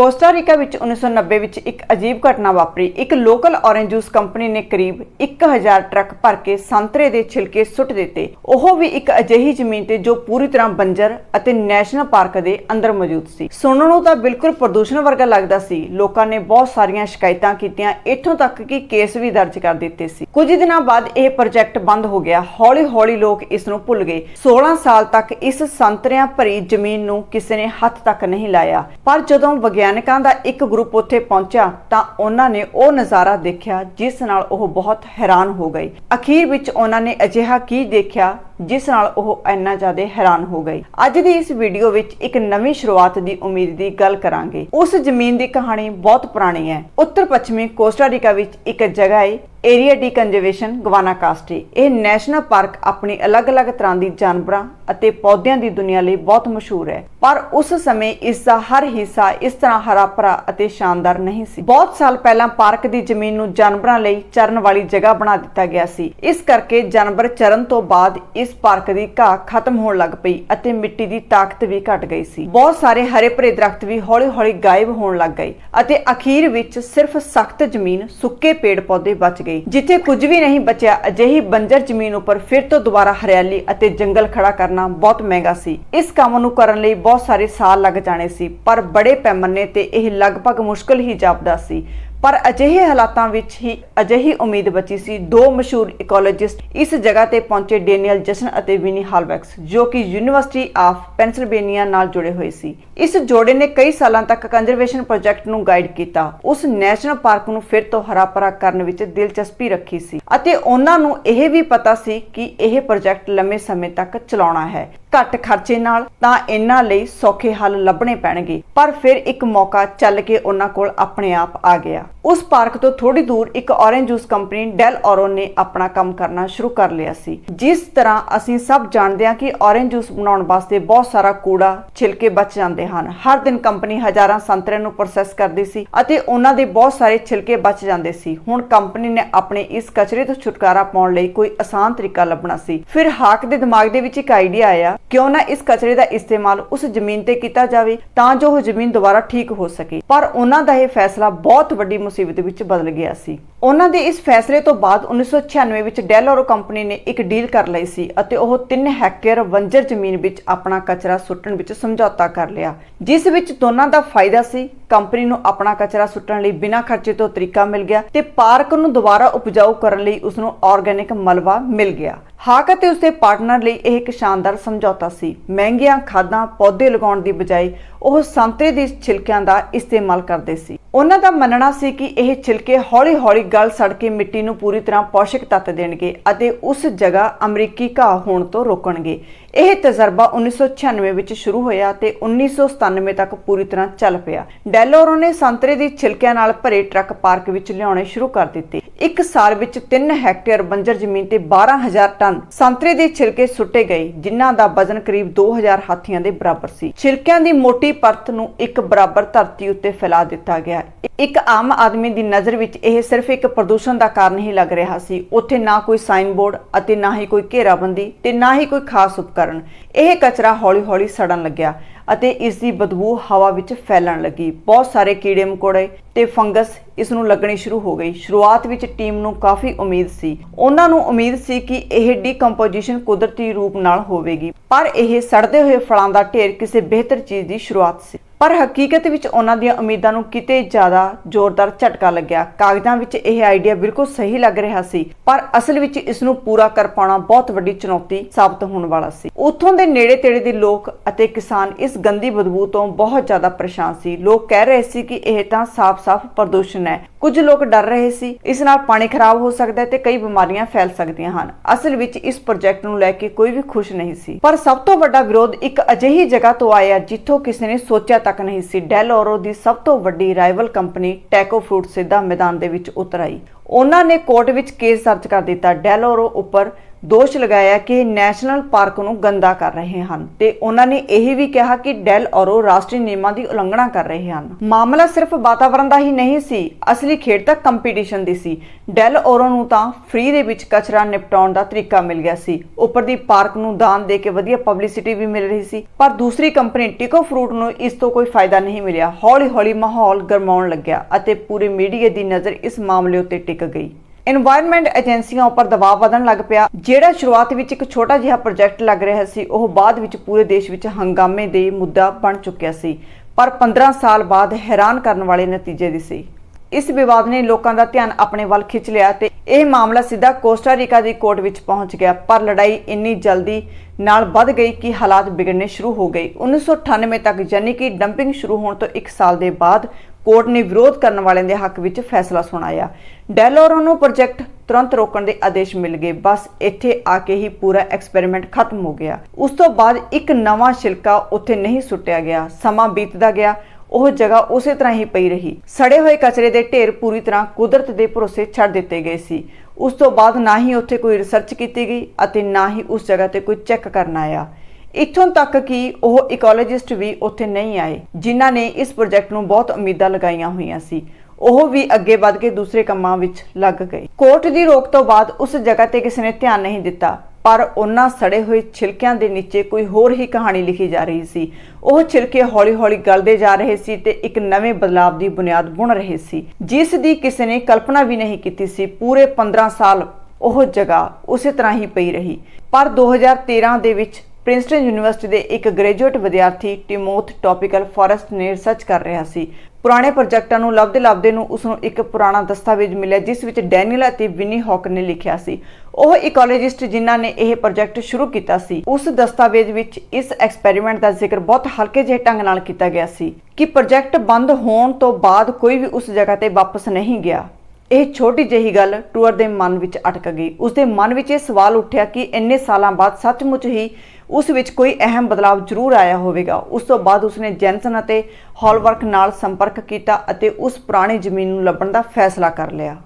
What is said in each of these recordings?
Costa Rica ਵਿੱਚ 1990 ਵਿੱਚ ਇੱਕ ਅਜੀਬ ਘਟਨਾ ਵਾਪਰੀ। ਇੱਕ ਲੋਕਲ ਔਰੇਂਜ ਜੂਸ ਕੰਪਨੀ ਨੇ ਕਰੀਬ 1000 ਟਰੱਕ ਭਰ ਕੇ ਸੰਤਰੇ ਦੇ ਛਿਲਕੇ ਸੁੱਟ ਦਿੱਤੇ। ਉਹ ਵੀ ਇੱਕ ਅਜਿਹੀ ਜ਼ਮੀਨ ਤੇ ਜੋ ਪੂਰੀ ਤਰ੍ਹਾਂ ਬੰਜਰ ਅਤੇ ਨੈਸ਼ਨਲ ਪਾਰਕ ਦੇ ਅੰਦਰ ਮੌਜੂਦ ਸੀ। ਸੁਣਨ ਨੂੰ ਤਾਂ ਬਿਲਕੁਲ ਪ੍ਰਦੂਸ਼ਣ ਵਰਗਾ ਲੱਗਦਾ ਸੀ। ਲੋਕਾਂ ਨੇ ਬਹੁਤ ਸਾਰੀਆਂ ਸ਼ਿਕਾਇਤਾਂ ਕੀਤੀਆਂ। ਇੱਥੋਂ ਤੱਕ ਕਿ ਕੇਸ ਵੀ ਦਰਜ ਕਰ ਦਿੱਤੇ ਸੀ। ਕੁਝ ਦਿਨਾਂ ਬਾਅਦ ਇਹ ਪ੍ਰੋਜੈਕਟ ਬੰਦ ਹੋ ਗਿਆ। ਹੌਲੀ-ਹੌਲੀ ਲੋਕ ਇਸ ਨੂੰ ਭੁੱਲ ਗਏ। 16 ਸਾਲ ਤੱਕ ਇਸ ਸੰਤਰਿਆਂ ਭਰੀ ਜ਼ਮੀਨ ਨੂੰ ਕਿਸੇ ਨੇ ਹੱਥ ਤੱਕ ਨਹੀਂ ਲਾਇਆ। ਪਰ ਜਦੋਂ ਵਿਗਿਆਨਕਾਂ ਦਾ ਇੱਕ ਗਰੁੱਪ ਉੱਥੇ ਪਹੁੰਚਿਆ ਤਾਂ ਉਹਨਾਂ ਨੇ ਉਹ ਨਜ਼ਾਰਾ ਦੇਖਿਆ ਜਿਸ ਨਾਲ ਉਹ ਬਹੁਤ ਹੈਰਾਨ ਹੋ ਗਏ। ਅਖੀਰ ਵਿੱਚ ਉਹਨਾਂ ਨੇ ਅਜਿਹਾ ਕੀ ਦੇਖਿਆ ਜਿਸ ਨਾਲ ਉਹ ਇੰਨਾ ਜ਼ਿਆਦਾ ਹੈਰਾਨ ਹੋ ਗਏ ਅੱਜ ਦੀ ਇਸ ਵੀਡੀਓ ਵਿੱਚ ਇੱਕ ਨਵੀਂ ਸ਼ੁਰੂਆਤ ਦੀ ਉਮੀਦ ਦੀ ਗੱਲ ਕਰਾਂਗੇ। ਉਸ ਜ਼ਮੀਨ ਦੀ ਕਹਾਣੀ ਬਹੁਤ ਪੁਰਾਣੀ ਹੈ। ਉੱਤਰ ਪੱਛਮੀ ਕੋਸਟਾ ਵਿੱਚ ਇੱਕ ਜਗ੍ਹਾ ਹੈ, area de conservation Guanacaste ਇਹ ਨੈਸ਼ਨਲ ਪਾਰਕ ਆਪਣੀ ਅਲੱਗ-ਅਲੱਗ ਤਰ੍ਹਾਂ ਦੀ ਜਾਨਵਰਾਂ ਅਤੇ ਪੌਦਿਆਂ ਦੀ ਦੁਨੀਆ ਲਈ ਬਹੁਤ ਮਸ਼ਹੂਰ ਹੈ। ਪਰ ਉਸ ਸਮੇਂ ਇਸ ਦਾ ਹਰ ਹਿੱਸਾ ਇਸ ਤਰ੍ਹਾਂ ਹਰਾ ਭਰਾ ਅਤੇ ਸ਼ਾਨਦਾਰ ਨਹੀਂ ਸੀ। ਬਹੁਤ ਸਾਲ ਪਹਿਲਾਂ ਪਾਰਕ ਦੀ ਜ਼ਮੀਨ ਨੂੰ ਜਾਨਵਰਾਂ ਲਈ ਚਰਨ ਵਾਲੀ ਜਗ੍ਹਾ ਬਣਾ ਦਿੱਤਾ ਗਿਆ ਸੀ। ਇਸ ਕਰਕੇ ਜਾਨਵਰ ਚਰਨ ਤੋਂ ਬਾਅਦ ਇਸ ਪਾਰਕ ਦੀ ਘਾਹ ਖਤਮ ਹੋਣ ਲੱਗ ਪਈ ਅਤੇ ਮਿੱਟੀ ਦੀ ਤਾਕਤ ਵੀ ਘਟ ਗਈ ਸੀ। ਬਹੁਤ ਸਾਰੇ ਹਰੇ ਭਰੇ ਦਰਖਤ ਵੀ ਹੌਲੀ-ਹੌਲੀ ਗਾਇਬ ਹੋਣ ਲੱਗ ਗਏ ਅਤੇ ਅਖੀਰ ਵਿੱਚ ਸਿਰਫ ਸਖਤ ਜ਼ਮੀਨ ਸੁੱਕੇ ਪੇੜ ਪੌਦੇ ਬਚ ਗਏ, ਜਿੱਥੇ ਕੁਝ ਵੀ ਨਹੀਂ ਬਚਿਆ। ਅਜਿਹੀ ਬੰਜਰ ਜ਼ਮੀਨ ਉੱਪਰ ਫਿਰ ਤੋਂ ਦੁਬਾਰਾ ਹਰਿਆਲੀ ਅਤੇ ਜੰਗਲ ਖੜਾ ਕਰਨਾ ਬਹੁਤ ਮਹਿੰਗਾ ਸੀ। ਇਸ ਕੰਮ ਨੂੰ ਕਰਨ ਲਈ ਬਹੁਤ ਸਾਰੇ ਸਾਲ ਲੱਗ ਜਾਣੇ ਸੀ, ਪਰ ਬੜੇ ਪੈਮਾਨੇ ਤੇ ਇਹ ਲਗਭਗ ਮੁਸ਼ਕਲ ਹੀ ਜਾਪਦਾ ਸੀ। ਪਰ ਅਜਿਹੇ ਹਾਲਾਤਾਂ ਵਿੱਚ ਹੀ ਅਜਿਹੀ ਉਮੀਦ ਬਚੀ ਸੀ। ਦੋ ਮਸ਼ਹੂਰ ਇਕੋਲੋਜਿਸਟ ਇਸ ਜਗ੍ਹਾ ਤੇ ਪਹੁੰਚੇ, ਡੈਨੀਅਲ ਜਸਨ ਅਤੇ ਵਿਨੀ ਹਾਲਵੈਕਸ, ਜੋ ਕਿ ਯੂਨੀਵਰਸਿਟੀ ਆਫ ਪੈਨਸਿਲਵੇਨੀਆ ਨਾਲ ਜੁੜੇ ਹੋਏ ਸੀ। ਇਸ ਜੋੜੇ ਨੇ ਕਈ ਸਾਲਾਂ ਤੱਕ ਕੰਜ਼ਰਵੇਸ਼ਨ ਪ੍ਰੋਜੈਕਟ ਨੂੰ ਗਾਈਡ ਕੀਤਾ। ਉਸ ਨੈਸ਼ਨਲ ਪਾਰਕ ਨੂੰ ਫਿਰ ਤੋਂ ਹਰਾ ਭਰਾ ਕਰਨ ਵਿੱਚ ਦਿਲਚਸਪੀ ਰੱਖੀ ਸੀ ਅਤੇ ਉਹਨਾਂ ਨੂੰ ਇਹ ਵੀ ਪਤਾ ਸੀ ਕਿ ਇਹ ਪ੍ਰੋਜੈਕਟ ਲੰਮੇ ਸਮੇਂ ਤੱਕ ਚਲਾਉਣਾ ਹੈ। ਘੱਟ ਖਰਚੇ ਨਾਲ ਤਾਂ ਇਹਨਾਂ ਲਈ ਸੌਖੇ ਹੱਲ ਲੱਭਣੇ ਪੈਣਗੇ, ਪਰ ਫਿਰ ਇੱਕ ਮੌਕਾ ਚੱਲ ਕੇ ਉਹਨਾਂ ਕੋਲ ਆਪਣੇ ਆਪ ਆ ਗਿਆ। ਉਸ ਪਾਰਕ ਤੋਂ ਥੋੜੀ ਦੂਰ ਇੱਕ orange juice company Del Oro ਨੇ ਆਪਣਾ ਕੰਮ ਕਰਨਾ ਸ਼ੁਰੂ ਕਰ ਲਿਆ ਸੀ। ਜਿਸ ਤਰ੍ਹਾਂ ਅਸੀਂ ਸਭ ਜਾਣਦੇ ਹਾਂ ਕਿ ਔਰੇਂਜ ਜੂਸ ਬਣਾਉਣ ਵਾਸਤੇ ਬਹੁਤ ਸਾਰਾ ਕੂੜਾ, ਛਿਲਕੇ ਬਚ ਜਾਂਦੇ ਹਨ। ਹਰ ਦਿਨ ਕੰਪਨੀ ਹਜ਼ਾਰਾਂ ਸੰਤਰਿਆਂ ਨੂੰ ਪ੍ਰੋਸੈਸ ਕਰਦੀ ਸੀ ਅਤੇ ਉਹਨਾਂ ਦੇ ਬਹੁਤ ਸਾਰੇ ਛਿਲਕੇ ਬਚ ਜਾਂਦੇ ਸੀ। ਹੁਣ ਕੰਪਨੀ ਨੇ ਆਪਣੇ ਇਸ ਕਚਰੇ ਤੋਂ ਛੁਟਕਾਰਾ ਪਾਉਣ ਲਈ ਕੋਈ ਆਸਾਨ ਤਰੀਕਾ ਲੱਭਣਾ ਸੀ। ਫਿਰ ਹਾਕ ਦੇ ਦਿਮਾਗ ਦੇ ਵਿੱਚ ਇੱਕ ਆਈਡੀਆ ਆਇਆ, ਕਿਉਂ ਨਾ ਇਸ ਕਚਰੇ ਦਾ ਇਸਤੇਮਾਲ ਉਸ ਜ਼ਮੀਨ ਤੇ ਕੀਤਾ ਜਾਵੇ ਤਾਂ ਜੋ ਉਹ ਜ਼ਮੀਨ ਦੁਬਾਰਾ ਠੀਕ ਹੋ ਸਕੇ। ਪਰ ਉਹਨਾਂ ਦਾ ਇਹ ਫੈਸਲਾ ਬਹੁਤ ਵੱਡੀ ਮੁਸੀਬਤ ਵਿੱਚ ਬਦਲ ਗਿਆ ਸੀ। ਉਹਨਾਂ ਦੇ ਇਸ ਫੈਸਲੇ ਤੋਂ ਬਾਅਦ 1996 ਵਿੱਚ ਡੈਲੋਰੋ ਕੰਪਨੀ ਨੇ ਇੱਕ ਡੀਲ ਕਰ ਲਈ ਸੀ ਅਤੇ ਉਹ 3 ਹੈਕਟੇਅਰ ਵੰਜਰ ਜ਼ਮੀਨ ਵਿੱਚ ਆਪਣਾ ਕਚਰਾ ਸੁੱਟਣ ਵਿੱਚ ਸਮਝੌਤਾ ਕਰ ਲਿਆ, ਜਿਸ ਵਿੱਚ ਦੋਨਾਂ ਦਾ ਫਾਇਦਾ ਸੀ ਕੰਪਨੀ ਨੂੰ ਆਪਣਾ ਕਚਰਾ ਸੁੱਟਣ ਲਈ ਬਿਨਾਂ ਖਰਚੇ ਤੋਂ ਤਰੀਕਾ ਮਿਲ ਗਿਆ ਤੇ ਪਾਰਕ ਨੂੰ ਦੁਬਾਰਾ ਉਪਜਾਊ ਕਰਨ ਲਈ ਉਸ ਨੂੰ ਆਰਗੈਨਿਕ ਮਲਬਾ ਮਿਲ ਗਿਆ। ਹਾਕ ਅਤੇ ਉਸਦੇ ਪਾਰਟਨਰ ਲਈ ਇਹ ਇੱਕ ਸ਼ਾਨਦਾਰ ਸਮਝੌਤਾ ਸੀ। ਮਹਿੰਗੀਆਂ ਖਾਦਾਂ, ਪੌਦੇ ਲਗਾਉਣ ਦੀ ਬਜਾਏ ਉਹ ਸੰਤਰੇ ਦੇ ਛਿਲਕਿਆਂ ਦਾ ਇਸਤੇਮਾਲ ਕਰਦੇ ਸੀ। ਉਹਨਾਂ ਦਾ ਮੰਨਣਾ ਸੀ ਕਿ ਇਹ ਛਿਲਕੇ ਹੌਲੀ-ਹੌਲੀ ਗਲ ਸੜ ਕੇ ਮਿੱਟੀ ਨੂੰ ਪੂਰੀ ਤਰ੍ਹਾਂ ਪੋਸ਼ਕ ਤੱਤ ਦੇਣਗੇ ਅਤੇ ਉਸ ਜਗ੍ਹਾ ਅਮਰੀਕੀ ਘਾਹ ਹੋਣ ਤੋਂ ਰੋਕਣਗੇ। ਇਹ ਤਜਰਬਾ 1996 ਵਿੱਚ ਸ਼ੁਰੂ ਹੋਇਆ ਤੇ 1997 ਤੱਕ ਪੂਰੀ ਤਰ੍ਹਾਂ ਚੱਲ ਪਿਆ। ਡੈਲੋਰੋ ਨੇ ਸੰਤਰੇ ਦੀ ਛਿਲਕਿਆਂ ਨਾਲ ਭਰੇ ਟਰੱਕ ਪਾਰਕ ਵਿੱਚ ਲਿਆਉਣੇ ਸ਼ੁਰੂ ਕਰ ਦਿੱਤੇ। ਇੱਕ ਸਾਲ ਵਿੱਚ 3 ਹੈਕਟੇਅਰ ਬੰਜਰ ਜ਼ਮੀਨ ਤੇ 12000 ਟਨ ਸੰਤਰੇ ਦੇ ਛਿਲਕੇ ਸੁੱਟੇ ਗਏ, ਜਿਨ੍ਹਾਂ ਦਾ ਵਜ਼ਨ ਕਰੀਬ 2000 ਹਾਥੀਆਂ ਦੇ ਬਰਾਬਰ ਸੀ। ਛਿਲਕਿਆਂ ਦੀ ਮੋਟੀ ਪਰਤ ਨੂੰ ਇੱਕ ਬਰਾਬਰ ਧਰਤੀ ਉੱਤੇ ਫੈਲਾ ਦਿੱਤਾ ਗਿਆ। ਇੱਕ ਆਮ ਆਦਮੀ ਦੀ ਨਜ਼ਰ ਵਿੱਚ ਇਹ ਸਿਰਫ ਇੱਕ ਪ੍ਰਦੂਸ਼ਣ ਦਾ ਕਾਰਨ ਹੀ ਲੱਗ ਰਿਹਾ ਸੀ। ਉੱਥੇ ਨਾ ਕੋਈ ਸਾਈਨ ਬੋਰਡ ਅਤੇ ਨਾ ਹੀ ਕੋਈ ਘੇਰਾਬੰਦੀ ਤੇ ਨਾ ਹੀ ਕੋਈ ਖਾਸ ਉਪਕਰਣ ਇਹ ਕਚਰਾ ਹੌਲੀ-ਹੌਲੀ ਸੜਨ ਲੱਗਿਆ ਅਤੇ ਇਸ ਦੀ ਬਦਬੂ ਹਵਾ ਵਿੱਚ ਫੈਲਣ ਲੱਗੀ। ਬਹੁਤ ਸਾਰੇ ਕੀੜੇ ਮਕੌੜੇ ਤੇ ਫੰਗਸ ਇਸ ਨੂੰ ਲੱਗਣੀ ਸ਼ੁਰੂ ਹੋ ਗਈ। ਸ਼ੁਰੂਆਤ ਵਿੱਚ ਟੀਮ ਨੂੰ ਕਾਫੀ ਉਮੀਦ ਸੀ। ਉਹਨਾਂ ਨੂੰ ਉਮੀਦ ਸੀ ਕਿ ਇਹ ਡੀਕੰਪੋਜੀਸ਼ਨ ਕੁਦਰਤੀ ਰੂਪ ਨਾਲ ਹੋਵੇਗੀ। ਪਰ ਇਹ ਸੜਦੇ ਹੋਏ ਫਲਾਂ ਦਾ ਢੇਰ ਕਿਸੇ ਬਿਹਤਰ ਚੀਜ਼ ਦੀ ਸ਼ੁਰੂਆਤ ਸੀ। ਪਰ ਹਕੀਕਤ ਵਿੱਚ ਉਹਨਾਂ ਦੀਆਂ ਉਮੀਦਾਂ ਨੂੰ ਕਿਤੇ ਜ਼ਿਆਦਾ ਜ਼ੋਰਦਾਰ ਝਟਕਾ ਲੱਗਿਆ। ਕਾਗਜ਼ਾਂ ਵਿੱਚ ਇਹ ਆਈਡੀਆ ਬਿਲਕੁਲ ਸਹੀ ਲੱਗ ਰਿਹਾ ਸੀ, ਪਰ ਅਸਲ ਵਿੱਚ ਇਸ ਨੂੰ ਪੂਰਾ ਕਰ ਪਾਉਣਾ ਬਹੁਤ ਵੱਡੀ ਚੁਣੌਤੀ ਸਾਬਤ ਹੋਣ ਵਾਲਾ ਸੀ। ਉੱਥੋਂ ਦੇ ਨੇੜੇ-ਤੇੜੇ ਦੇ ਲੋਕ ਅਤੇ ਕਿਸਾਨ ਇਸ ਗੰਦੀ ਬਦਬੂ ਤੋਂ ਬਹੁਤ ਜ਼ਿਆਦਾ ਪਰੇਸ਼ਾਨ ਸੀ। ਲੋਕ ਕਹਿ ਰਹੇ ਸੀ ਕਿ ਇਹ ਤਾਂ ਸਾਫ਼-ਸਾਫ਼ ਪ੍ਰਦੂਸ਼ਣ ਹੈ। ਕੁਝ ਲੋਕ ਡਰ ਰਹੇ ਸੀ। ਇਸ ਨਾਲ ਪਾਣੀ ਖਰਾਬ ਹੋ ਸਕਦਾ ਹੈ ਤੇ ਕਈ ਬਿਮਾਰੀਆਂ ਫੈਲ ਸਕਦੀਆਂ ਹਨ। ਅਸਲ ਵਿੱਚ ਇਸ ਪ੍ਰੋਜੈਕਟ ਨੂੰ ਲੈ ਕੇ ਕੋਈ ਵੀ ਖੁਸ਼ ਨਹੀਂ ਸੀ। ਪਰ ਸਭ ਤੋਂ ਵੱਡਾ ਵਿਰੋਧ ਇੱਕ ਅਜਿਹੀ ਜਗ੍ਹਾ ਤੋਂ ਆਇਆ ਜਿੱਥੋਂ ਕਿਸੇ ਨੇ ਸੋਚਿਆ ਤੱਕ ਨਹੀਂ ਸੀ। ਡੈਲ ਔਰੋ ਦੀ ਸਭ ਤੋਂ ਵੱਡੀ ਰਾਈਵਲ ਕੰਪਨੀ ਟੈਕੋ ਫਰੂਟ ਸਿੱਧਾ ਮੈਦਾਨ ਦੇ ਵਿੱਚ ਉਤਰ ਆਈ। ਉਹਨਾਂ ਨੇ ਕੋਰਟ ਵਿੱਚ ਕੇਸ ਦਰਜ ਕਰ ਦਿੱਤਾ। ਡੈਲ ਔਰੋ ਉੱਪਰ ਦੋਸ਼ ਲਗਾਇਆ ਕਿ ਨੈਸ਼ਨਲ ਪਾਰਕ ਨੂੰ ਗੰਦਾ ਕਰ ਰਹੇ ਹਨ ਤੇ ਉਹਨਾਂ ਨੇ ਇਹ ਵੀ ਕਿਹਾ ਕਿ ਡੈਲ ਔਰੋ ਰਾਸ਼ਟਰੀ ਨਿਯਮਾਂ ਦੀ ਉਲੰਘਣਾ ਕਰ ਰਹੇ ਹਨ। ਮਾਮਲਾ ਸਿਰਫ ਵਾਤਾਵਰਣ ਦਾ ਹੀ ਨਹੀਂ ਸੀ, ਅਸਲੀ ਖੇਡ ਤਾਂ ਕੰਪੀਟੀਸ਼ਨ ਦੀ ਸੀ। ਡੈਲ ਔਰੋ ਨੂੰ ਤਾਂ ਫ੍ਰੀ ਦੇ ਵਿੱਚ ਕਚਰਾ ਨਿਪਟਾਉਣ ਦਾ ਤਰੀਕਾ ਮਿਲ ਗਿਆ ਸੀ। ਉੱਪਰ ਦੀ ਪਾਰਕ ਨੂੰ ਦਾਨ ਦੇ ਕੇ ਵਧੀਆ ਪਬਲਿਸਿਟੀ ਵੀ ਮਿਲ ਰਹੀ ਸੀ। ਪਰ ਦੂਸਰੀ ਕੰਪਨੀ ਟਿਕੋ ਫਰੂਟ ਨੂੰ ਇਸ ਤੋਂ ਕੋਈ ਫਾਇਦਾ ਨਹੀਂ ਮਿਲਿਆ। ਹੌਲੀ-ਹੌਲੀ ਮਾਹੌਲ ਗਰਮਾਉਣ ਲੱਗਿਆ ਅਤੇ ਪੂਰੇ ਮੀਡੀਆ ਦੀ ਨਜ਼ਰ ਇਸ ਮਾਮਲੇ ਉੱਤੇ ਟਿਕ ਗਈ। এਨवायरमेंट ਏਜੰਸੀਆਂ ਉੱਪਰ ਦਬਾਅ ਵਧਣ ਲੱਗ ਪਿਆ। ਜਿਹੜਾ ਸ਼ੁਰੂਆਤ ਵਿੱਚ ਇੱਕ ਛੋਟਾ ਜਿਹਾ ਪ੍ਰੋਜੈਕਟ ਲੱਗ ਰਿਹਾ ਸੀ, ਉਹ ਬਾਅਦ ਵਿੱਚ ਪੂਰੇ ਦੇਸ਼ ਵਿੱਚ ਹੰਗਾਮੇ ਦੇ ਮੁੱਦਾ ਬਣ ਚੁੱਕਿਆ ਸੀ। ਪਰ 15 ਸਾਲ ਬਾਅਦ ਹੈਰਾਨ ਕਰਨ ਵਾਲੇ ਨਤੀਜੇ ਦੀ ਸੀ। ਇਸ ਵਿਵਾਦ ਨੇ ਲੋਕਾਂ ਦਾ ਧਿਆਨ ਆਪਣੇ ਵੱਲ ਖਿੱਚ ਲਿਆ ਤੇ ਇਹ ਮਾਮਲਾ ਸਿੱਧਾ ਕੋਸਟਾ ਰੀਕਾ ਦੀ ਕੋਰਟ ਵਿੱਚ ਪਹੁੰਚ ਗਿਆ। ਪਰ ਲੜਾਈ ਇੰਨੀ ਜਲਦੀ ਨਾਲ ਵੱਧ ਗਈ ਕਿ ਹਾਲਾਤ ਵਿਗੜਨੇ ਸ਼ੁਰੂ ਹੋ ਗਏ। 1998 ਤੱਕ ਯਾਨੀ ਕਿ ਡੰਪਿੰਗ ਸ਼ੁਰੂ ਹੋਣ ਤੋਂ 1 ਸਾਲ ਦੇ ਬਾਅਦ ਕੋਰਟ ਨੇ ਵਿਰੋਧ ਕਰਨ ਵਾਲਿਆਂ ਦੇ ਹੱਕ ਵਿੱਚ ਫੈਸਲਾ ਸੁਣਾਇਆ। ਡੈਲੋਰੋ ਨੂੰ ਪ੍ਰੋਜੈਕਟ ਤੁਰੰਤ ਰੋਕਣ ਦੇ ਆਦੇਸ਼ ਮਿਲ ਗਏ। ਬਸ ਇੱਥੇ ਆ ਕੇ ਹੀ ਪੂਰਾ ਐਕਸਪੈਰੀਮੈਂਟ ਖਤਮ ਹੋ ਗਿਆ। ਉਸ ਤੋਂ ਬਾਅਦ ਇੱਕ ਨਵਾਂ ਛਿਲਕਾ ਉੱਥੇ ਨਹੀਂ ਸੁੱਟਿਆ ਗਿਆ। ਸਮਾਂ ਬੀਤਦਾ ਗਿਆ। ਉਹ ਜਗ੍ਹਾ ਉਸੇ ਤਰ੍ਹਾਂ ਹੀ ਪਈ ਰਹੀ। ਸੜੇ ਹੋਏ ਕਚਰੇ ਦੇ ਢੇਰ ਪੂਰੀ ਤਰ੍ਹਾਂ ਕੁਦਰਤ ਦੇ ਭਰੋਸੇ ਛੱਡ ਦਿੱਤੇ ਗਏ ਸੀ। ਉਸ ਤੋਂ ਬਾਅਦ ਨਾ ਹੀ ਉੱਥੇ ਕੋਈ ਰਿਸਰਚ ਕੀਤੀ ਗਈ ਅਤੇ ਨਾ ਹੀ ਉਸ ਜਗ੍ਹਾ ਤੇ ਕੋਈ ਚੈੱਕ ਕਰਨ ਆਇਆ। ਇੱਥੋਂ ਤੱਕ ਕਿ ਉਹ ਇਕੋਲੋਜਿਸਟ ਵੀ ਉੱਥੇ ਨਹੀਂ ਆਏ, ਜਿਨ੍ਹਾਂ ਨੇ ਇਸ ਪ੍ਰੋਜੈਕਟ ਨੂੰ ਬਹੁਤ ਉਮੀਦਾਂ ਲਗਾਈਆਂ ਹੋਈਆਂ ਸੀ। ਉਹ ਵੀ ਅੱਗੇ ਵੱਧ ਕੇ ਦੂਸਰੇ ਕੰਮਾਂ ਵਿੱਚ ਲੱਗ ਗਏ। ਕੋਰਟ ਦੀ ਰੋਕ ਤੋਂ ਬਾਅਦ ਉਸ ਜਗ੍ਹਾ ਤੇ ਕਿਸੇ ਨੇ ਧਿਆਨ ਨਹੀਂ ਦਿੱਤਾ, ਪਰ ਉਹਨਾਂ ਸੜੇ ਹੋਏ ਛਿਲਕਿਆਂ ਦੇ ਨੀਚੇ ਕੋਈ ਹੋਰ ਹੀ ਕਹਾਣੀ ਲਿਖੀ ਜਾ ਰਹੀ ਸੀ। ਉਹ ਛਿਲਕੇ ਹੌਲੀ-ਹੌਲੀ ਗਲਦੇ ਜਾ ਰਹੇ ਸੀ ਤੇ ਇੱਕ ਨਵੇਂ ਬਦਲਾਵ ਦੀ ਬੁਨਿਆਦ ਬੁਣ ਰਹੇ ਸੀ। ਜਿਸ ਦੀ ਕਿਸੇ ਨੇ ਕਲਪਨਾ ਵੀ ਨਹੀਂ ਕੀਤੀ ਸੀ, ਪੂਰੇ 15 ਸਾਲ ਉਹ ਜਗ੍ਹਾ ਉਸੇ ਤਰ੍ਹਾਂ ਹੀ ਪਈ ਰਹੀ। ਪਰ 2013 ਦੇ ਵਿੱਚ ਪ੍ਰਿੰਸਟਨ ਯੂਨੀਵਰਸਿਟੀ ਦੇ ਇੱਕ ਗ੍ਰੈਜੂਏਟ ਵਿਦਿਆਰਥੀ ਟਿਮੋਥ ਟੌਪੀਕਲ ਫੋਰੈਸਟ ਨੇ ਰਿਸਰਚ ਕਰ ਰਿਹਾ ਸੀ। ਪੁਰਾਣੇ ਪ੍ਰੋਜੈਕਟਾਂ ਨੂੰ ਲੱਭਦੇ ਲੱਭਦੇ ਨੂੰ ਉਸ ਨੂੰ ਇੱਕ ਪੁਰਾਣਾ ਦਸਤਾਵੇਜ਼ ਮਿਲਿਆ, ਜਿਸ ਵਿੱਚ ਡੈਨੀਅਲ ਅਤੇ ਵਿਨੀ ਹੌਕ ਨੇ ਲਿਖਿਆ ਸੀ। ਉਹ ਇਕੋਲੋਜਿਸਟ ਜਿਨ੍ਹਾਂ ਨੇ ਇਹ ਪ੍ਰੋਜੈਕਟ ਸ਼ੁਰੂ ਕੀਤਾ ਸੀ, ਉਸ ਦਸਤਾਵੇਜ਼ ਵਿੱਚ ਇਸ ਐਕਸਪੈਰੀਮੈਂਟ ਦਾ ਜ਼ਿਕਰ ਬਹੁਤ ਹਲਕੇ ਜਿਹੇ ਢੰਗ ਨਾਲ ਕੀਤਾ ਗਿਆ ਸੀ ਕਿ ਪ੍ਰੋਜੈਕਟ ਬੰਦ ਹੋਣ ਤੋਂ ਬਾਅਦ ਕੋਈ ਵੀ ਉਸ ਜਗ੍ਹਾ ਤੇ ਵਾਪਸ ਨਹੀਂ ਗਿਆ। ਇਹ ਛੋਟੀ ਜਿਹੀ ਗੱਲ ਟੂਅਰ ਦੇ ਮਨ ਵਿੱਚ ਅਟਕ ਗਈ। ਉਸ ਦੇ ਮਨ ਵਿੱਚ ਇਹ ਸਵਾਲ ਉੱਠਿਆ ਕਿ ਇੰਨੇ ਸਾਲਾਂ ਬਾਅਦ ਸੱਚਮੁੱਚ ਹੀ ਉਸ ਵਿੱਚ ਕੋਈ ਅਹਿਮ ਬਦਲਾਅ ਜ਼ਰੂਰ ਆਇਆ ਹੋਵੇਗਾ। ਉਸ ਤੋਂ ਬਾਅਦ ਉਸਨੇ ਜੈਨਸਨ ਅਤੇ ਹੌਲਵਰਕ ਨਾਲ ਸੰਪਰਕ ਕੀਤਾ ਅਤੇ ਉਸ ਪੁਰਾਣੀ ਜ਼ਮੀਨ ਨੂੰ ਲੱਭਣ ਦਾ ਫੈਸਲਾ ਕਰ ਲਿਆ।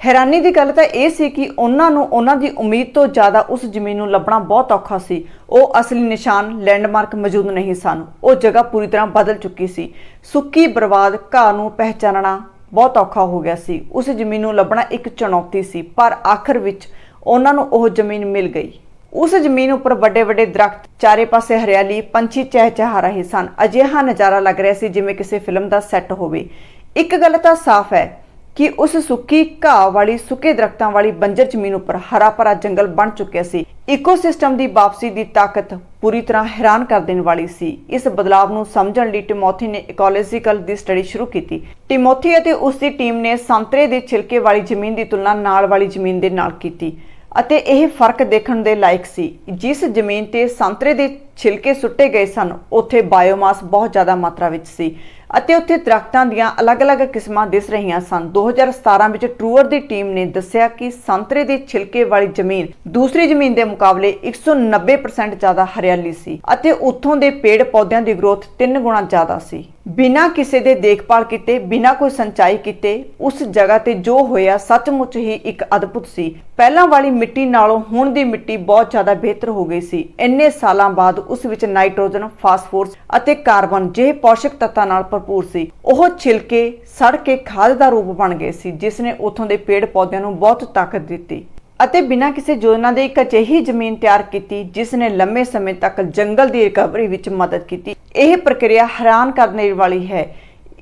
ਹੈਰਾਨੀ ਦੀ ਗੱਲ ਤਾਂ ਇਹ ਸੀ ਕਿ ਉਹਨਾਂ ਨੂੰ ਉਹਨਾਂ ਦੀ ਉਮੀਦ ਤੋਂ ਜ਼ਿਆਦਾ ਉਸ ਜ਼ਮੀਨ ਨੂੰ ਲੱਭਣਾ ਬਹੁਤ ਔਖਾ ਸੀ। ਉਹ ਅਸਲੀ ਨਿਸ਼ਾਨ, ਲੈਂਡਮਾਰਕ ਮੌਜੂਦ ਨਹੀਂ ਸਨ। ਉਹ ਜਗ੍ਹਾ ਪੂਰੀ ਤਰ੍ਹਾਂ ਬਦਲ ਚੁੱਕੀ ਸੀ। ਸੁੱਕੀ ਬਰਬਾਦ ਘਾਹ ਨੂੰ ਪਹਿਚਾਨਣਾ ਬਹੁਤ ਔਖਾ ਹੋ ਗਿਆ ਸੀ। ਉਸ ਜ਼ਮੀਨ ਨੂੰ ਲੱਭਣਾ ਇੱਕ ਚੁਣੌਤੀ ਸੀ, ਪਰ ਆਖਰ ਵਿੱਚ ਉਹਨਾਂ ਨੂੰ ਉਹ ਜ਼ਮੀਨ ਮਿਲ ਗਈ। ਉਸ ਜ਼ਮੀਨ ਉੱਪਰ ਵੱਡੇ ਵੱਡੇ ਦਰਖਤ, ਚਾਰੇ ਪਾਸੇ ਹਰਿਆਲੀ, ਪੰਛੀ ਚਹਿਚਹਾ ਰਹੇ ਸਨ। ਅਜਿਹਾ ਨਜ਼ਾਰਾ ਲੱਗ ਰਿਹਾ ਸੀ ਜਿਵੇਂ ਕਿਸੇ ਫਿਲਮ ਦਾ ਸੈੱਟ ਹੋਵੇ। ਇੱਕ ਗੱਲ ਤਾਂ ਸਾਫ਼ ਹੈ ਕਿ ਉਸ ਸੁੱਕੀ ਘਾਹ ਵਾਲੀ, ਸੁੱਕੇ ਦਰਖਤਾਂ ਵਾਲੀ ਬੰਜਰ ਜ਼ਮੀਨ ਉੱਪਰ ਹਰਾ ਭਰਾ ਜੰਗਲ ਬਣ ਚੁੱਕਿਆ ਸੀ। ਇਕੋਸਿਸਟਮ ਦੀ ਵਾਪਸੀ ਦੀ ਤਾਕਤ ਪੂਰੀ ਤਰ੍ਹਾਂ ਹੈਰਾਨ ਕਰ ਦੇਣ ਵਾਲੀ ਸੀ। ਇਸ ਬਦਲਾਅ ਨੂੰ ਸਮਝਣ ਲਈ ਟਿਮੋਥੀ ਨੇ ਇਕੋਲੋਜੀਕਲ ਦੀ ਸਟੱਡੀ ਸ਼ੁਰੂ ਕੀਤੀ। ਟਿਮੋਥੀ ਅਤੇ ਉਸ ਦੀ ਟੀਮ ਨੇ ਸੰਤਰੇ ਦੇ ਛਿਲਕੇ ਵਾਲੀ ਜ਼ਮੀਨ ਦੀ ਤੁਲਨਾ ਨਾਲ ਵਾਲੀ ਜ਼ਮੀਨ ਦੇ ਨਾਲ ਕੀਤੀ ਅਤੇ ਇਹ ਫ਼ਰਕ ਦੇਖਣ ਦੇ ਲਾਇਕ ਸੀ। ਜਿਸ ਜ਼ਮੀਨ ਤੇ ਸੰਤਰੇ ਦੇ ਛਿਲਕੇ ਸੁੱਟੇ ਗਏ ਸਨ, ਉੱਥੇ ਬਾਇਓਮਾਸ ਬਹੁਤ ਜ਼ਿਆਦਾ ਮਾਤਰਾ ਵਿੱਚ ਸੀ। ਅਤੇ ਉੱਥੇ ਦਰਖਤਾਂ ਦੀਆਂ ਅਲੱਗ-ਅਲੱਗ ਕਿਸਮਾਂ ਦਿਸ ਰਹੀਆਂ ਸਨ। 2017 ਵਿੱਚ ਟਰੂਅਰ ਦੀ ਟੀਮ ਨੇ ਦੱਸਿਆ ਕਿ ਸੰਤਰੇ ਦੇ ਛਿਲਕੇ ਵਾਲੀ ਜ਼ਮੀਨ ਦੂਸਰੀ ਜ਼ਮੀਨ ਦੇ ਮੁਕਾਬਲੇ 190% ਜ਼ਿਆਦਾ ਹਰਿਆਲੀ ਸੀ ਅਤੇ ਉੱਥੋਂ ਦੇ ਪੇੜ ਪੌਦਿਆਂ ਦੀ ਗਰੋਥ 3 ਗੁਣਾ ਜ਼ਿਆਦਾ ਸੀ। ਬਿਨਾਂ ਕਿਸੇ ਦੇ ਦੇਖਭਾਲ ਕੀਤੇ, ਬਿਨਾਂ ਕੋਈ ਸਿੰਚਾਈ ਕੀਤੇ, ਉਸ ਜਗ੍ਹਾ ਤੇ ਜੋ ਹੋਇਆ ਸੱਚਮੁੱਚ ਹੀ ਇੱਕ ਅਦਭੁਤ ਸੀ। ਪਹਿਲਾਂ ਵਾਲੀ ਮਿੱਟੀ ਨਾਲੋਂ ਹੁਣ ਦੀ ਮਿੱਟੀ ਬਹੁਤ ਜ਼ਿਆਦਾ ਬਿਹਤਰ ਹੋ ਗਈ ਸੀ। ਇੰਨੇ ਸਾਲਾਂ ਬਾਅਦ ਉਸ ਵਿੱਚ ਨਾਈਟ੍ਰੋਜਨ, ਫਾਸਫੋਰਸ ਅਤੇ ਕਾਰਬਨ, ਜਿਹੇ ਪੋਸ਼ਕ ਤੱਤਾਂ ਨਾਲ ਭਰਪੂਰ ਸੀ। ਉਹ ਛਿਲਕੇ ਸੜ ਕੇ ਖਾਦ ਦਾ ਰੂਪ ਬਣ ਗਏ ਸੀ, ਜਿਸ ਨੇ ਉੱਥੋਂ ਦੇ ਪੇੜ ਪੌਦਿਆਂ ਨੂੰ ਬਹੁਤ ਤਾਕਤ ਦਿੱਤੀ ਅਤੇ ਬਿਨਾਂ ਕਿਸੇ ਯੋਜਨਾ ਦੇ ਇੱਕ ਅਜਿਹੀ ਜ਼ਮੀਨ ਤਿਆਰ ਕੀਤੀ, ਜਿਸ ਨੇ ਲੰਮੇ ਸਮੇਂ ਤੱਕ ਜੰਗਲ ਦੀ ਰਿਕਵਰੀ ਵਿੱਚ ਮਦਦ ਕੀਤੀ। ਇਹ ਪ੍ਰਕਿਰਿਆ ਹੈਰਾਨ ਕਰਨ ਵਾਲੀ ਹੈ।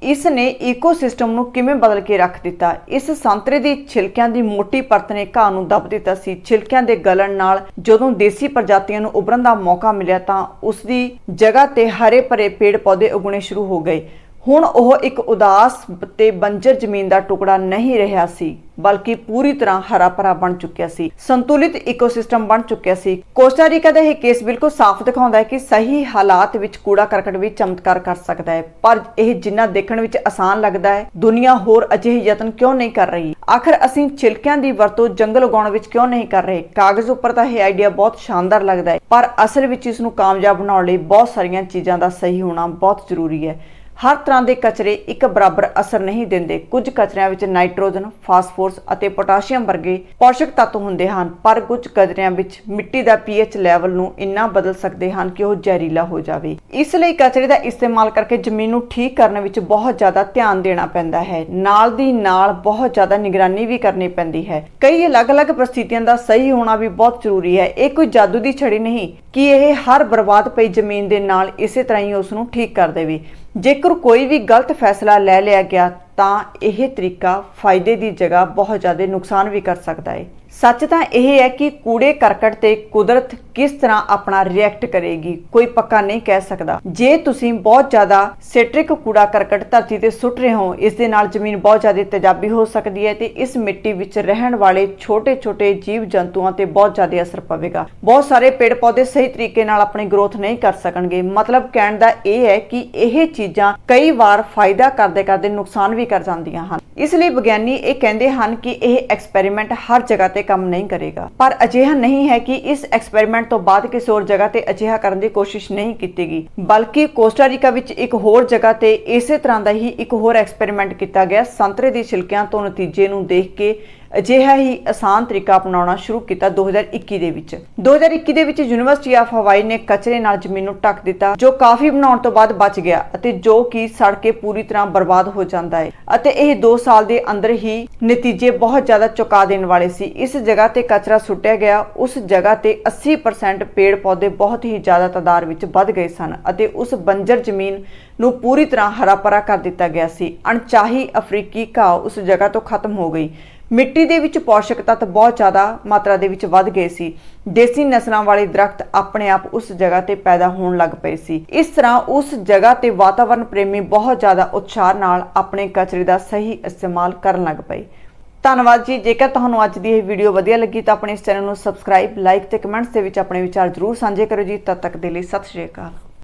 ਇਸ ਨੇ ਈਕੋਸਿਸਟਮ ਨੂੰ ਕਿਵੇਂ ਬਦਲ ਕੇ ਰੱਖ ਦਿੱਤਾ? ਇਸ ਸੰਤਰੇ ਦੀ ਛਿਲਕਿਆਂ ਦੀ ਮੋਟੀ ਪਰਤ ਨੇ ਘਾਹ ਨੂੰ ਦੱਬ ਦਿੱਤਾ ਸੀ। ਛਿਲਕਿਆਂ ਦੇ ਗਲਣ ਨਾਲ ਜਦੋਂ ਦੇਸੀ ਪ੍ਰਜਾਤੀਆਂ ਨੂੰ ਉਭਰਨ ਦਾ ਮੌਕਾ ਮਿਲਿਆ ਤਾਂ ਉਸ ਦੀ ਜਗ੍ਹਾ ਤੇ ਹਰੇ ਭਰੇ ਪੇੜ ਪੌਦੇ ਉਗਣੇ ਸ਼ੁਰੂ ਹੋ ਗਏ। ਹੁਣ ਉਹ ਇੱਕ ਉਦਾਸ ਤੇ ਬੰਜਰ ਜ਼ਮੀਨ ਦਾ ਟੁਕੜਾ ਨਹੀਂ ਰਿਹਾ ਸੀ, ਬਲਕਿ ਪੂਰੀ ਤਰ੍ਹਾਂ ਹਰਾ ਭਰਾ ਬਣ ਚੁੱਕਿਆ ਸੀ, ਸੰਤੁਲਿਤ ਇਕੋਸਿਸਟਮ ਬਣ ਚੁੱਕਿਆ ਸੀ। ਕੋਸਟਾ ਦਾ ਇਹ ਕੇਸ ਬਿਲਕੁਲ ਸਾਫ਼ ਦਿਖਾਉਂਦਾ ਹੈ ਕਿ ਸਹੀ ਹਾਲਾਤ ਵਿੱਚ ਕੂੜਾ ਕਰਕਟ ਵੀ ਚਮਤਕਾਰ ਕਰ ਸਕਦਾ ਹੈ, ਪਰ ਇਹ ਜਿੰਨਾ ਦੇਖਣ ਵਿੱਚ ਆਸਾਨ ਲੱਗਦਾ ਹੈ, ਦੁਨੀਆ ਹੋਰ ਅਜਿਹੇ ਯਤਨ ਕਿਉਂ ਨਹੀਂ ਕਰ ਰਹੀ? ਆਖਰ ਅਸੀਂ ਛਿਲਕਿਆਂ ਦੀ ਵਰਤੋਂ ਜੰਗਲ ਉਗਾਉਣ ਵਿੱਚ ਕਿਉਂ ਨਹੀਂ ਕਰ ਰਹੇ? ਕਾਗਜ਼ ਉੱਪਰ ਤਾਂ ਇਹ ਆਈਡੀਆ ਬਹੁਤ ਸ਼ਾਨਦਾਰ ਲੱਗਦਾ ਹੈ, ਪਰ ਅਸਲ ਵਿੱਚ ਇਸ ਨੂੰ ਕਾਮਯਾਬ ਬਣਾਉਣ ਲਈ ਬਹੁਤ ਸਾਰੀਆਂ ਚੀਜ਼ਾਂ ਦਾ ਸਹੀ ਹੋਣਾ ਬਹੁਤ ਜ਼ਰੂਰੀ ਹੈ। ਹਰ ਤਰ੍ਹਾਂ ਦੇ ਕਚਰੇ ਇੱਕ ਬਰਾਬਰ ਅਸਰ ਨਹੀਂ ਦਿੰਦੇ। ਕੁਝ ਕਚਰਿਆਂ ਵਿੱਚ ਨਾਈਟ੍ਰੋਜਨ, ਫਾਸਫੋਰਸ ਅਤੇ ਪੋਟਾਸ਼ੀਅਮ ਵਰਗੇ ਪੋਸ਼ਕ ਤੱਤ ਹੁੰਦੇ ਹਨ, ਪਰ ਕੁਝ ਕਚਰਿਆਂ ਵਿੱਚ ਮਿੱਟੀ ਦਾ ਪੀਐਚ ਲੈਵਲ ਨੂੰ ਇੰਨਾ ਬਦਲ ਸਕਦੇ ਹਨ ਕਿ ਉਹ ਜ਼ਹਿਰੀਲਾ ਹੋ ਜਾਵੇ। ਇਸ ਲਈ ਕਚਰੇ ਦਾ ਇਸਤੇਮਾਲ ਕਰਕੇ ਜ਼ਮੀਨ ਨੂੰ ਠੀਕ ਕਰਨ ਵਿੱਚ ਬਹੁਤ ਜ਼ਿਆਦਾ ਧਿਆਨ ਦੇਣਾ ਪੈਂਦਾ ਹੈ। ਨਾਲ ਦੀ ਨਾਲ ਬਹੁਤ ਜ਼ਿਆਦਾ ਨਿਗਰਾਨੀ ਵੀ ਕਰਨੀ ਪੈਂਦੀ ਹੈ। ਕਈ ਅਲੱਗ-ਅਲੱਗ ਪ੍ਰਸਥਿਤੀਆਂ ਦਾ ਸਹੀ ਹੋਣਾ ਵੀ ਬਹੁਤ ਜ਼ਰੂਰੀ ਹੈ। ਇਹ ਕੋਈ ਜਾਦੂ ਦੀ ਛੜੀ ਨਹੀਂ। ਕਿ ਇਹ ਹਰ ਬਰਬਾਦ ਪਈ ਜ਼ਮੀਨ ਦੇ ਨਾਲ ਇਸੇ ਤਰ੍ਹਾਂ ਹੀ ਉਸ ਨੂੰ ਠੀਕ ਕਰ ਦੇਵੇ। ਜੇਕਰ ਕੋਈ ਵੀ ਗਲਤ ਫੈਸਲਾ ਲੈ ਲਿਆ ਗਿਆ, ਤਾਂ ਇਹ ਤਰੀਕਾ ਫਾਇਦੇ ਦੀ ਜਗ੍ਹਾ ਬਹੁਤ ਜ਼ਿਆਦਾ ਨੁਕਸਾਨ ਵੀ ਕਰ ਸਕਦਾ ਹੈ। ਸੱਚ ਤਾਂ ਇਹ ਹੈ ਕਿ ਕੂੜੇ ਕਰਕਟ ਤੇ ਕੁਦਰਤ ਕਿਸ ਤਰ੍ਹਾਂ ਆਪਣਾ ਰਿਐਕਟ ਕਰੇਗੀ, ਕੋਈ ਪੱਕਾ ਨਹੀਂ ਕਹਿ ਸਕਦਾ। ਜੇ ਤੁਸੀਂ ਬਹੁਤ ਜ਼ਿਆਦਾ ਸਿਟ੍ਰਿਕ ਕੂੜਾ ਕਰਕਟ ਧਰਤੀ ਤੇ ਸੁੱਟ ਰਹੇ ਹੋ, ਇਸ ਦੇ ਨਾਲ ਜ਼ਮੀਨ ਬਹੁਤ ਜ਼ਿਆਦਾ ਤੇਜ਼ਾਬੀ ਹੋ ਸਕਦੀ ਹੈ ਤੇ ਇਸ ਮਿੱਟੀ ਵਿੱਚ ਰਹਿਣ ਵਾਲੇ ਛੋਟੇ-ਛੋਟੇ ਜੀਵ ਜੰਤੂਆਂ ਤੇ ਬਹੁਤ ਜ਼ਿਆਦਾ ਅਸਰ ਪਵੇਗਾ। ਬਹੁਤ ਸਾਰੇ ਪੇੜ ਪੌਦੇ ਸਹੀ ਤਰੀਕੇ ਨਾਲ ਆਪਣੀ ਗਰੋਥ ਨਹੀਂ ਕਰ ਸਕਣਗੇ। ਮਤਲਬ ਕਹਿਣ ਦਾ ਇਹ ਹੈ ਕਿ ਇਹ ਚੀਜ਼ਾਂ ਕਈ ਵਾਰ ਫਾਇਦਾ ਕਰਦੇ ਕਰਦੇ ਨੁਕਸਾਨ ਵੀ ਕਰ ਜਾਂਦੀਆਂ ਹਨ। ਇਸ ਲਈ ਵਿਗਿਆਨੀ ਇਹ ਕਹਿੰਦੇ ਹਨ ਕਿ ਇਹ ਐਕਸਪੈਰੀਮੈਂਟ ਹਰ ਜਗ੍ਹਾ ਤੇ ਕੰਮ ਨਹੀਂ ਕਰੇਗਾ। ਪਰ ਅਜਿਹਾ ਨਹੀਂ ਹੈ ਕਿ ਇਸ ਐਕਸਪੈਰੀਮੈਂਟ ਤੋਂ ਬਾਅਦ ਕਿਸੇ ਹੋਰ ਜਗ੍ਹਾ ਤੇ ਅਜਿਹਾ ਕਰਨ ਦੀ ਕੋਸ਼ਿਸ਼ ਨਹੀਂ ਕੀਤੀ ਗਈ ਬਲਕਿ ਕੋਸਟਾਰੀਕਾ ਵਿੱਚ ਇੱਕ ਹੋਰ ਜਗ੍ਹਾ ਤੇ ਇਸੇ ਤਰ੍ਹਾਂ ਦਾ ਹੀ ਇੱਕ ਹੋਰ ਐਕਸਪੈਰੀਮੈਂਟ ਕੀਤਾ ਗਿਆ। ਸੰਤਰੇ ਦੀ ਛਿਲਕਿਆਂ ਤੋਂ ਨਤੀਜੇ ਨੂੰ ਦੇਖ ਕੇ ਅਜਿਹਾ ਹੀ ਆਸਾਨ ਤਰੀਕਾ ਅਪਣਾਉਣਾ ਸ਼ੁਰੂ ਕੀਤਾ 2021 ਦੇ ਵਿੱਚ। 2021 ਦੇ ਵਿੱਚ ਯੂਨੀਵਰਸਿਟੀ ਆਫ ਹਵਾਈ ਨੇ ਕਚਰੇ ਨਾਲ ਜ਼ਮੀਨ ਨੂੰ ਢੱਕ ਦਿੱਤਾ, ਜੋ ਕਾਫੀ ਬਣਾਉਣ ਤੋਂ ਬਾਅਦ ਬਚ ਗਿਆ ਅਤੇ ਜੋ ਕਿ ਸੜ ਕੇ ਪੂਰੀ ਤਰ੍ਹਾਂ ਬਰਬਾਦ ਹੋ ਜਾਂਦਾ ਹੈ ਅਤੇ ਇਹ 2 ਸਾਲ ਦੇ ਅੰਦਰ ਹੀ ਨਤੀਜੇ ਬਹੁਤ ਜ਼ਿਆਦਾ ਚੁਕਾ ਦੇਣ ਵਾਲੇ ਸੀ। ਇਸ ਜਗ੍ਹਾ ਤੇ ਕਚਰਾ ਸੁੱਟਿਆ ਗਿਆ, ਉਸ ਜਗ੍ਹਾ ਤੇ 80% ਪੇੜ ਪੌਦੇ ਬਹੁਤ ਹੀ ਜ਼ਿਆਦਾ ਤਾਦਾਦ ਵਿੱਚ ਵੱਧ ਗਏ ਸਨ ਅਤੇ ਉਸ ਬੰਜਰ ਜ਼ਮੀਨ ਨੂੰ ਪੂਰੀ ਤਰ੍ਹਾਂ ਹਰਾ ਭਰਾ ਕਰ ਦਿੱਤਾ ਗਿਆ ਸੀ। ਅਣਚਾਹੀ ਅਫਰੀਕੀ ਘਾਹ ਉਸ ਜਗ੍ਹਾ ਤੋਂ ਖਤਮ ਹੋ ਗਈ ਮਿੱਟੀ ਦੇ ਵਿੱਚ ਪੋਸ਼ਕ ਤੱਤ ਬਹੁਤ ਜ਼ਿਆਦਾ ਮਾਤਰਾ ਦੇ ਵਿੱਚ ਵੱਧ ਗਏ ਸੀ। ਦੇਸੀ ਨਸਲਾਂ ਵਾਲੇ ਦਰਖਤ ਆਪਣੇ ਆਪ ਉਸ ਜਗ੍ਹਾ ਤੇ ਪੈਦਾ ਹੋਣ ਲੱਗ ਪਏ ਸੀ। ਇਸ ਤਰ੍ਹਾਂ ਉਸ ਜਗ੍ਹਾ ਤੇ ਵਾਤਾਵਰਣ ਪ੍ਰੇਮੀ ਬਹੁਤ ਜ਼ਿਆਦਾ ਉਤਸ਼ਾਹ ਨਾਲ ਆਪਣੇ ਕਚਰੇ ਦਾ ਸਹੀ ਇਸਤੇਮਾਲ ਕਰਨ ਲੱਗ ਪਏ। ਧੰਨਵਾਦ ਜੀ। ਜੇਕਰ ਤੁਹਾਨੂੰ ਅੱਜ ਦੀ ਇਹ ਵੀਡੀਓ ਵਧੀਆ ਲੱਗੀ ਤਾਂ ਆਪਣੇ ਇਸ ਚੈਨਲ ਨੂੰ ਸਬਸਕ੍ਰਾਈਬ ਲਾਈਕ ਤੇ ਕਮੈਂਟਸ ਦੇ ਵਿੱਚ ਆਪਣੇ ਵਿਚਾਰ ਜ਼ਰੂਰ ਸਾਂਝੇ ਕਰੋ ਜੀ। ਤਦ ਤੱਕ ਦੇ ਲਈ ਸਤਿ ਸ਼੍ਰੀ ਅਕਾਲ।